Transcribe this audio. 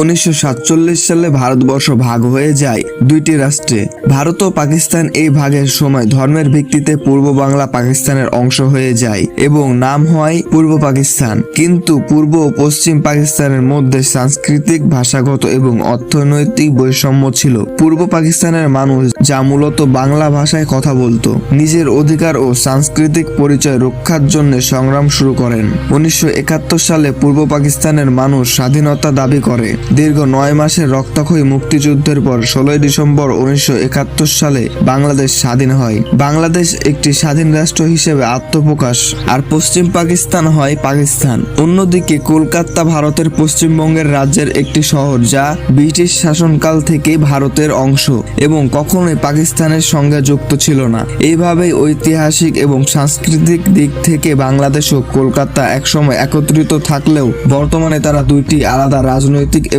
উনিশশো সাতচল্লিশ সালে ভারতবর্ষ ভাগ হয়ে যায় দুইটি রাষ্ট্রে। ভারত ও পাকিস্তান এই ভাগের সময় ধর্মের ভিত্তিতে পূর্ব বাংলা পাকিস্তানের অংশ হয়ে যায় এবং নাম হয় পূর্ব পাকিস্তান। কিন্তু পূর্ব ও পশ্চিম পাকিস্তানের মধ্যে সাংস্কৃতিক, ভাষাগত এবং অর্থনৈতিক বৈষম্য ছিল। পূর্ব পাকিস্তানের মানুষ যা মূলত বাংলা ভাষায় কথা বলতো। নিজের অধিকার ও সাংস্কৃতিক পরিচয় রক্ষার জন্য সংগ্রাম শুরু করেন। উনিশশো একাত্তর সালে পূর্ব পাকিস্তানের মানুষ স্বাধীনতা দাবি করে। দীর্ঘ নয় মাসের রক্তক্ষয়ী মুক্তিযুদ্ধের পর ষোলোই ডিসেম্বর উনিশশো একাত্তর সালে বাংলাদেশ স্বাধীন হয়। বাংলাদেশ একটি স্বাধীন রাষ্ট্র হিসেবে আত্মপ্রকাশ। আর পশ্চিম পাকিস্তান হয় পাকিস্তান। অন্যদিকে কলকাতা ভারতের পশ্চিমবঙ্গের রাজ্যের একটি শহর যা ব্রিটিশ শাসনকাল থেকে ভারতের অংশ এবং কখনোই পাকিস্তানের সঙ্গে যুক্ত ছিল না। এইভাবেই ঐতিহাসিক এবং সাংস্কৃতিক দিক থেকে বাংলাদেশ ও কলকাতা একসময় একত্রিত থাকলেও বর্তমানে তারা দুইটি আলাদা রাজনৈতিক